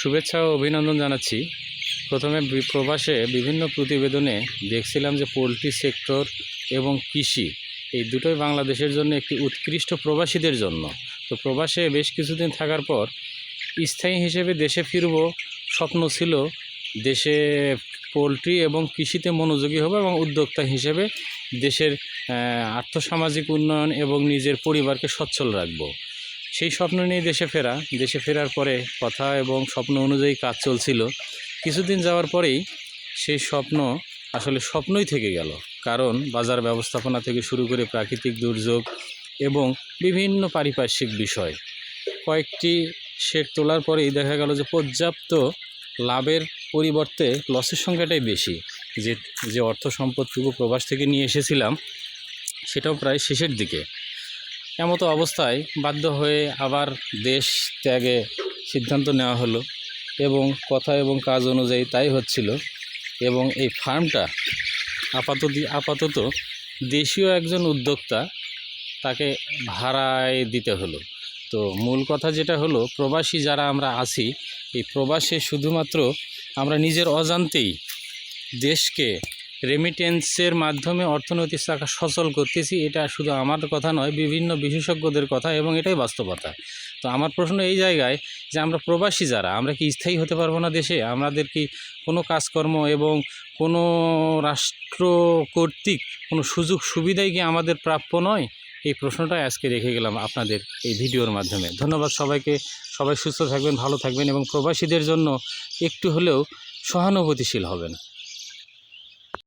শুভেচ্ছা ও অভিনন্দন জানাচ্ছি। প্রথমে প্রবাসে বিভিন্ন প্রতিবেদনে দেখছিলাম যে পোলট্রি সেক্টর এবং কৃষি, এই দুটোই বাংলাদেশের জন্য একটি উৎকৃষ্ট প্রবাসীদের জন্য। তো প্রবাসে বেশ কিছুদিন থাকার পর স্থায়ী হিসেবে দেশে ফিরব স্বপ্ন ছিল দেশে পোলট্রি এবং কৃষিতে মনোযোগী হব এবং উদ্যোক্তা হিসেবে দেশের আর্থসামাজিক উন্নয়ন এবং নিজের পরিবারকে সচ্ছল রাখব। সেই স্বপ্ন নিয়ে দেশে ফেরা। দেশে ফেরার পরে কথা এবং স্বপ্ন অনুযায়ী কাজ চলছিল। কিছুদিন যাওয়ার পরেই সেই স্বপ্ন আসলে স্বপ্নই থেকে গেল। কারণ বাজার ব্যবস্থাপনা থেকে শুরু করে প্রাকৃতিক দুর্যোগ এবং বিভিন্ন পারিপার্শ্বিক বিষয়। কয়েকটি শেড তোলার পরেই দেখা গেল যে পর্যাপ্ত লাভের পরিবর্তে লসের সংখ্যাটাই বেশি। যে যে অর্থ সম্পদটুকু প্রবাস থেকে নিয়ে এসেছিলাম, সেটাও প্রায় শেষের দিকে। এমতো অবস্থায় বাধ্য হয়ে আবার দেশ ত্যাগে সিদ্ধান্ত নেওয়া হলো এবং কথা এবং কাজ অনুযায়ী তাই হচ্ছিল এবং এই ফার্মটা আপাতত আপাতত দেশীয় একজন উদ্যোক্তা তাকে ভাড়ায় দিতে হলো। তো মূল কথা যেটা হলো, প্রবাসী যারা আমরা আছি, এই প্রবাসে শুধুমাত্র আমরা নিজের অজান্তেই দেশকে রেমিটেন্সের মাধ্যমে অর্থনৈতিক শাখা সচল করতেছি, এটা শুধু আমার কথা নয়, বিভিন্ন বিশেষজ্ঞদের কথা এবং এটাই বাস্তবতা। তো আমার প্রশ্ন এই জায়গায় যে আমরা প্রবাসী যারা, আমরা কি স্থায়ী হতে পারব না দেশে? আমাদের কি কোনো কাজকর্ম এবং কোনো রাষ্ট্র কর্তৃক কোনো সুযোগ সুবিধাই কি আমাদের প্রাপ্য নয়? এই প্রশ্নটাই আজকে রেখে গেলাম আপনাদের এই ভিডিওর মাধ্যমে। ধন্যবাদ সবাইকে। সবাই সুস্থ থাকবেন, ভালো থাকবেন এবং প্রবাসীদের জন্য একটু হলেও সহানুভূতিশীল হবেন।